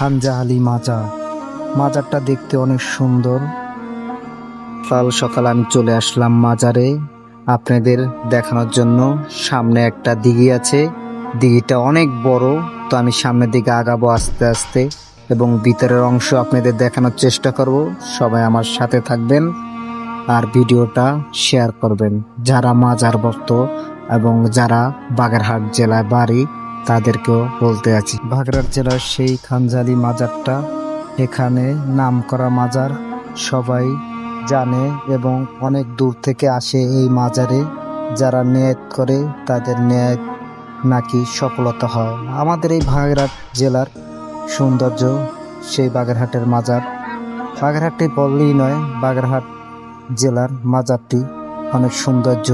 খানজাহালি মাজার মাজারটা দেখতে অনেক সুন্দর। কাল সকাল আমি চলে আসলাম মাজারে আপনাদের দেখানোর জন্য। সামনে একটা দিঘি আছে। দিঘিটা অনেক বড়, তো আমি সামনের দিকে আগাবো আস্তে আস্তে এবং ভিতরের অংশ আপনাদের দেখানোর চেষ্টা করব। সবাই আমার সাথে থাকবেন আর ভিডিওটা শেয়ার করবেন। যারা মাজার ভক্ত এবং যারা বাগেরহাট জেলায় বাড়ি তাদেরকেও বলতে আছি। বাগেরহাট জেলার সেই খানজালি মাজারটা, এখানে নাম করা মাজার সবাই জানে এবং অনেক দূর থেকে আসে এই মাজারে। যারা নেয়াত করে তাদের নেয়াত নাকি সফলতা হয়। আমাদের এই বাগেরহাট জেলার সৌন্দর্য সেই বাগেরহাটের মাজার। বাগেরহাটটি বললেই নয়, বাগেরহাট জেলার মাজারটি অনেক সৌন্দর্য।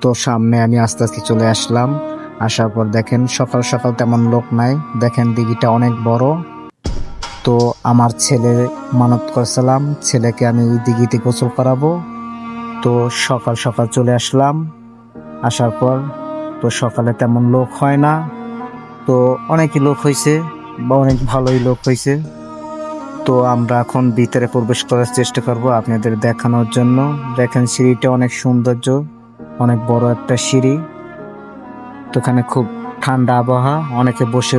তো সামনে আমি আস্তে আস্তে চলে আসলাম। আসার পর দেখেন সকাল সকাল তেমন লোক নাই। দেখেন দিঘিটা অনেক বড়। তো আমার ছেলে মানত করছিলাম। ছেলেকে আমি ওই দিঘিতে গোসল করাবো। তো সকাল সকাল চলে আসলাম। আসার পর তো সকালে তেমন লোক হয় না। তো অনেকই লোক হয়েছে বা অনেক ভালোই লোক হয়েছে তো আমরা এখন ভিতরে প্রবেশ করার চেষ্টা করব আপনাদের দেখানোর জন্য। দেখেন সিঁড়িটা অনেক সৌন্দর্য। অনেক বড় একটা সিঁড়ি। তো এখানে খুব ঠান্ডা আবহাওয়া অনেকে বসে